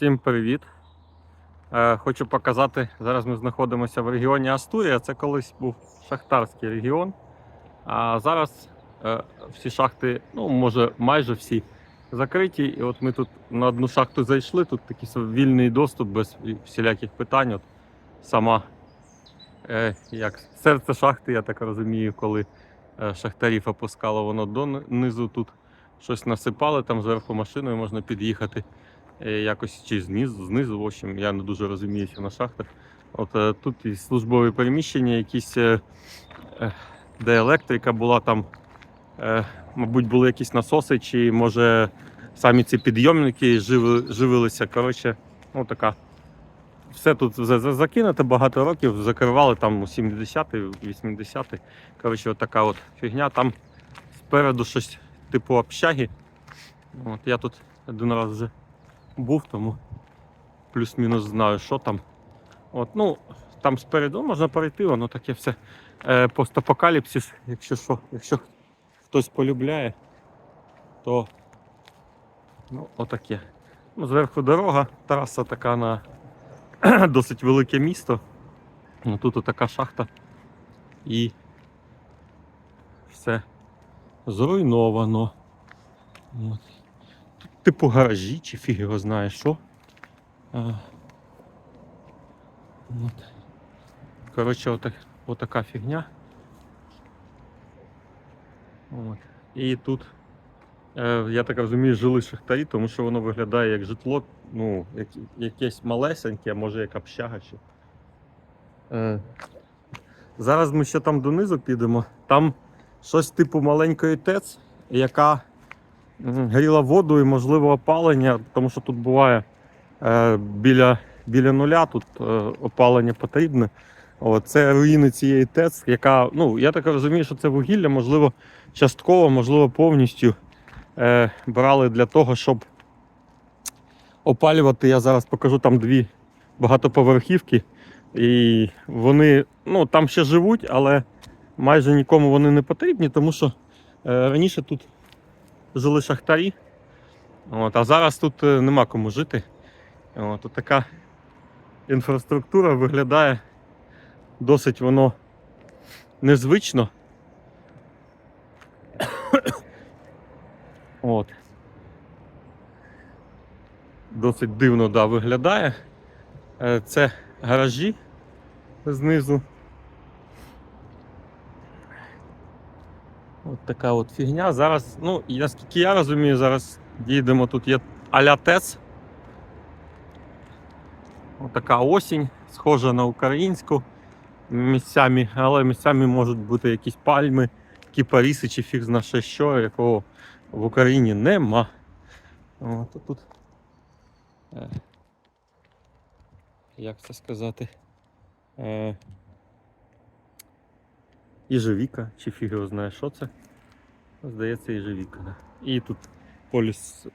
Всім привіт! Е, Хочу показати, зараз ми знаходимося в регіоні Астурія. Це колись був шахтарський регіон. А зараз е, всі шахти, ну може майже всі закриті. І от ми тут на одну шахту зайшли, тут такий вільний доступ без всіляких питань. От сама е, як серце шахти, я так розумію, коли шахтарів опускало воно донизу тут. Щось насипали, там зверху машиною можна під'їхати якось чи знизу, знизу, в общем, я не дуже розуміюся на шахтах. От е, тут і службові переміщення, якісь, е, е, де електрика була там, е, мабуть, були якісь насоси, чи може самі ці підйомники живи, живилися. Коротше, ну така. Все тут за- за- закинуто багато років, закривали там у 70-ті, 80-ті. Коротше, от така от фігня. Там спереду щось типу общаги. От я тут один раз вже був, тому плюс-мінус знаю, що там. От, ну, там спереду можна перейти, воно таке все е, постапокаліпсис, якщо що, якщо хтось полюбляє, то ну, отаке. Ну, зверху дорога, траса така на досить велике місто. Ну, тут отака шахта і все зруйновано. От. Типу гаражі чи фіг його знає що. А, от. Коротше, отак, отака фігня. От. І тут, е, я так розумію, жили шахтарі, тому що воно виглядає як житло, ну, як, якесь малесеньке, а може як общага чи. Е, зараз ми ще там донизу підемо. Там щось типу маленької ТЕЦ, яка гріла воду і, можливо, опалення, тому що тут буває е, біля, біля нуля, тут е, опалення потрібне. О, це руїни цієї ТЕЦ, яка, ну, я так розумію, що це вугілля, можливо, частково, можливо, повністю е, брали для того, щоб опалювати. Я зараз покажу там дві багатоповерхівки. І вони ну, там ще живуть, але майже нікому вони не потрібні, тому що е, раніше тут жили шахтарі, от, а зараз тут е, нема кому жити. От, от така інфраструктура виглядає досить воно незвично. От. Досить дивно да, виглядає. Е, Це гаражі знизу. От така от фігня. Зараз, ну, наскільки я розумію, зараз дійдемо, тут є аля ТЕЦ. От така осінь, схожа на українську місцями, але місцями можуть бути якісь пальми, кіпаріси чи фіг зна ще що, якого в Україні нема. От тут. е, Як це сказати? Іжевіка, чи фіг його знає, що це. Здається, іжевіка. Да. І тут поліс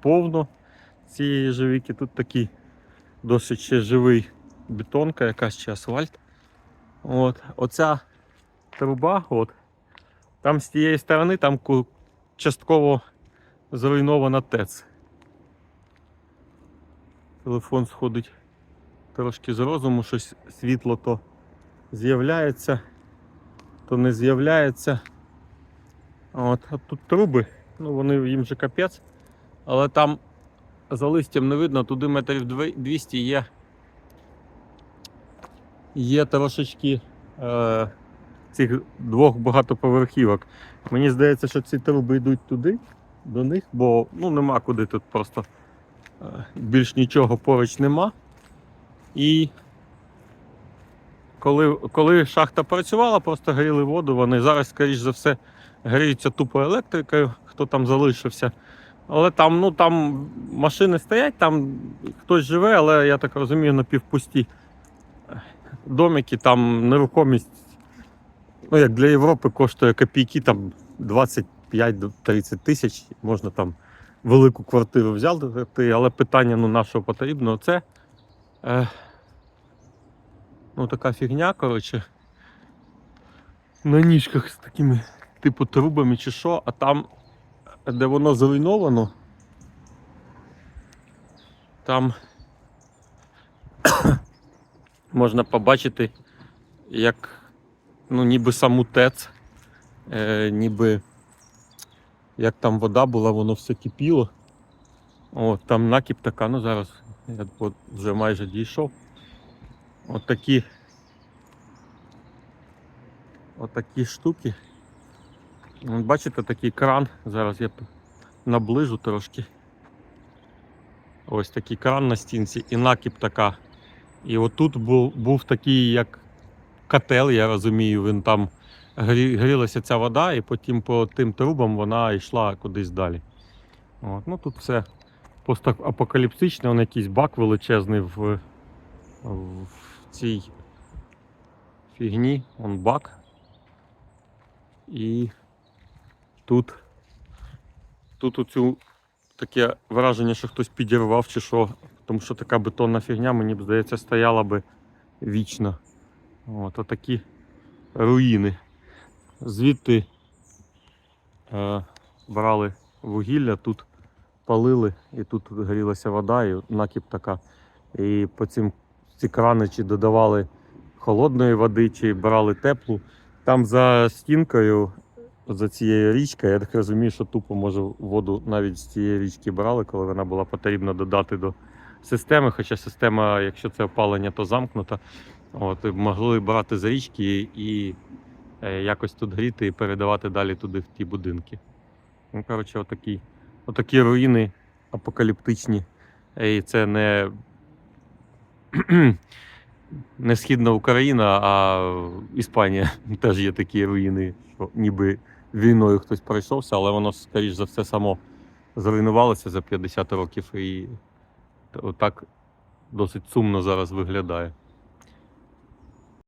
повно цієї єжевіки. Тут такий досить ще живий бетонка, якась чи асфальт. От. Оця труба, от, там з тієї сторони там частково зруйнована ТЕЦ. Телефон сходить трошки з розуму, щось світло то з'являється, то не з'являється. От, а тут труби, ну вони їм же капець, але там за листям не видно, туди метрів 200 є. Є трошечки е, цих двох багатоповерхівок. Мені здається, що ці труби йдуть туди, до них, бо ну, нема куди тут просто е, більш нічого поруч нема. І коли, коли шахта працювала, просто гріли воду, вони зараз, скоріш за все, гріються тупо електрикою, хто там залишився. Але там, ну, там машини стоять, там хтось живе, але я так розумію, напівпусті домики, там нерухомість, ну як для Європи коштує копійки там 25-30 тисяч. Можна там велику квартиру взяти, але питання ну, на що потрібно, це е, ну, така фігня, коротше. На ніжках з такими типу трубами чи що, а там, де воно зруйновано, Там можна побачити, як ну, ніби саму ТЕЦ, е, ніби як там вода була, воно все кипіло. О, там накіп така, ну зараз я от вже майже дійшов. От такі. От такі штуки. Бачите, такий кран. Зараз я наближу трошки. Ось такий кран на стінці і накіп така. І отут був, був такий, як котел, я розумію, він там грі, грілася ця вода, і потім по тим трубам вона йшла кудись далі. От, ну тут все постапокаліптичне, он якийсь бак величезний в, в цій фігні. Он бак. І тут, тут оцю таке враження, що хтось підірвав чи що. Тому що така бетонна фігня, мені б здається, стояла би вічно. От отакі руїни. Звідти е, брали вугілля, тут палили, і тут горілася вода, і накіп така. І по цим ці крани чи додавали холодної води, чи брали теплу. Там за стінкою, за цією річкою, я так розумію, що тупо може воду навіть з цієї річки брали, коли вона була потрібно додати до системи. Хоча система, якщо це опалення, то замкнута. От, могли брати з річки і е, якось тут гріти і передавати далі туди в ті будинки. Ну, коротше, отакі, отакі руїни апокаліптичні. Е, І це не, не східна Україна, а Іспанія. Теж є такі руїни, що ніби війною хтось пройшовся, але воно, скоріш за все, само зруйнувалося за 50 років і отак досить сумно зараз виглядає.